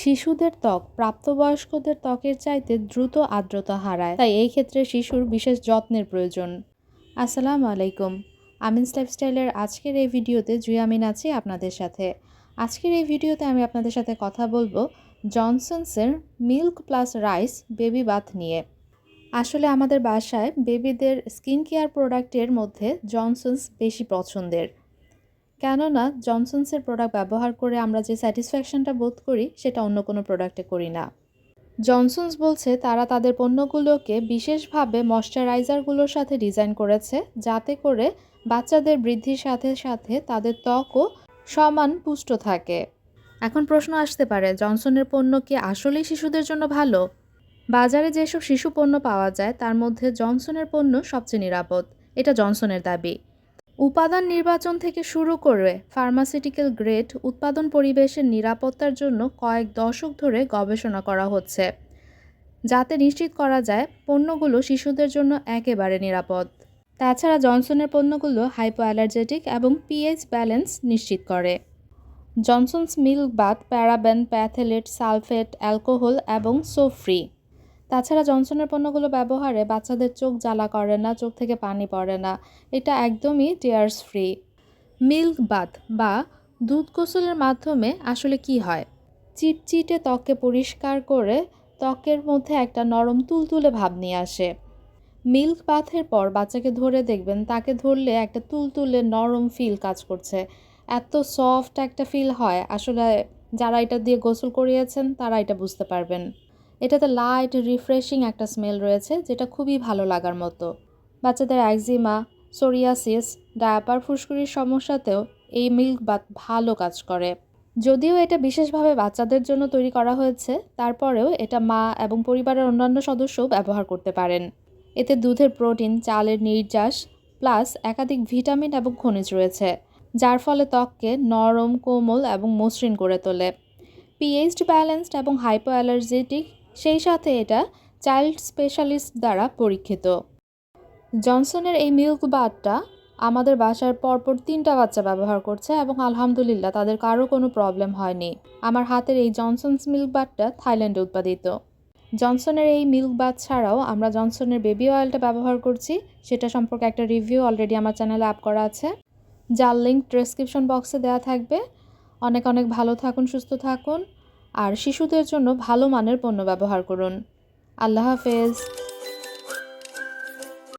শিশুদের ত্বক প্রাপ্তবয়স্কদের ত্বকের চাইতে দ্রুত আর্দ্রতা হারায়, তাই এই ক্ষেত্রে শিশুর বিশেষ যত্নের প্রয়োজন। আসসালামু আলাইকুম। আমিনস লাইফস্টাইলের আজকের এই ভিডিওতে জুয়ামিন আছি আপনাদের সাথে। আজকের এই ভিডিওতে আমি আপনাদের সাথে কথা বলব জনসনসের milk plus rice baby bath নিয়ে। আসলে আমাদের বাসায় বেবিদের স্কিন কেয়ার প্রোডাক্টের মধ্যে জনসন্স বেশি পছন্দের। কেননা জনসন্সের প্রোডাক্ট ব্যবহার করে আমরা যে স্যাটিসফ্যাকশনটা বোধ করি, সেটা অন্য কোনো প্রোডাক্টে করি না। জনসন্স বলছে তারা তাদের পণ্যগুলোকে বিশেষভাবে ময়শ্চারাইজারগুলোর সাথে ডিজাইন করেছে, যাতে করে বাচ্চাদের বৃদ্ধির সাথে সাথে তাদের ত্বকও সমান পুষ্ট থাকে। এখন প্রশ্ন আসতে পারে, জনসনের পণ্য কি আসলেই শিশুদের জন্য ভালো? বাজারে যেসব শিশু পণ্য পাওয়া যায়, তার মধ্যে জনসনের পণ্য সবচেয়ে নিরাপদ। এটা জনসনের দাবি। উপাদান নির্বাচন থেকে শুরু করে ফার্মাসিউটিক্যাল গ্রেড উৎপাদন পরিবেশের নিরাপত্তার জন্য কয়েক দশক ধরে গবেষণা করা হচ্ছে, যাতে নিশ্চিত করা যায় পণ্যগুলো শিশুদের জন্য একেবারে নিরাপদ। তাছাড়া জনসনের পণ্যগুলো হাইপো অ্যালার্জেটিক এবং পিএইচ ব্যালেন্স নিশ্চিত করে। Johnson's milk bath paraben phthalate sulphate alcohol এবং সো ফ্রি তাছাড়া জনসনের পণ্যগুলো ব্যবহারে বাচ্চাদের চোখ জ্বালা করে না, চোখ থেকে পানি পড়ে না। এটা একদমই টিয়ার্স ফ্রি মিল্ক বাথ বা দুধ গোসলের মাধ্যমে আসলে কি হয়? চিটচিটে ত্বককে পরিষ্কার করে ত্বকের মধ্যে একটা নরম তুলতুলে ভাব নিয়ে আসে। মিল্ক বাথের পর বাচ্চাকে ধরে দেখবেন, তাকে ধরলে একটা তুলতুলে নরম ফিল কাজ করছে। এত সফট একটা ফিল হয়। আসলে যারা এটা দিয়ে গোসল করিয়েছেন, তারা এটা বুঝতে পারবেন। এটাতে লাইট রিফ্রেশিং একটা স্মেল রয়েছে, যেটা খুবই ভালো লাগার মতো। বাচ্চাদের একজিমা সোরিয়াসিস ডায়াপার ফুসকুড়ির সমস্যাতেও এই মিল্ক বাথ ভালো কাজ করে। যদিও এটা বিশেষভাবে বাচ্চাদের জন্য তৈরি করা হয়েছে, তারপরেও এটা মা এবং পরিবারের অন্যান্য সদস্যও ব্যবহার করতে পারেন। এতে দুধের প্রোটিন চালের নির্যাস প্লাস একাধিক ভিটামিন এবং খনিজ রয়েছে, যার ফলে ত্বককে নরম, কোমল এবং মসৃণ করে তোলে। পিএইচ ব্যালেন্সড এবং হাইপো অ্যালার্জেটিক সেই সাথে এটা চাইল্ড স্পেশালিস্ট দ্বারা পরীক্ষিত। জনসনের এই মিল্ক বারটা আমাদের বাসার পরপর তিনটা বাচ্চা ব্যবহার করছে এবং আলহামদুলিল্লাহ তাদের কারও কোনো প্রবলেম হয়নি। আমার হাতের এই জনসনস মিল্ক বারটা থাইল্যান্ডে উৎপাদিত। জনসনের এই মিল্ক বাথ ছাড়াও আমরা জনসনের বেবি অয়েলটা ব্যবহার করছি, সেটা সম্পর্কে একটা রিভিউ অলরেডি আমার চ্যানেলে আপ করা আছে। যার লিঙ্ক ডেসক্রিপশন বক্সে দেওয়া থাকবে। অনেক অনেক ভালো থাকুন, সুস্থ থাকুন। আর শিশুদের জন্য ভালো মানের পণ্য ব্যবহার করুন। আল্লাহ হাফেজ।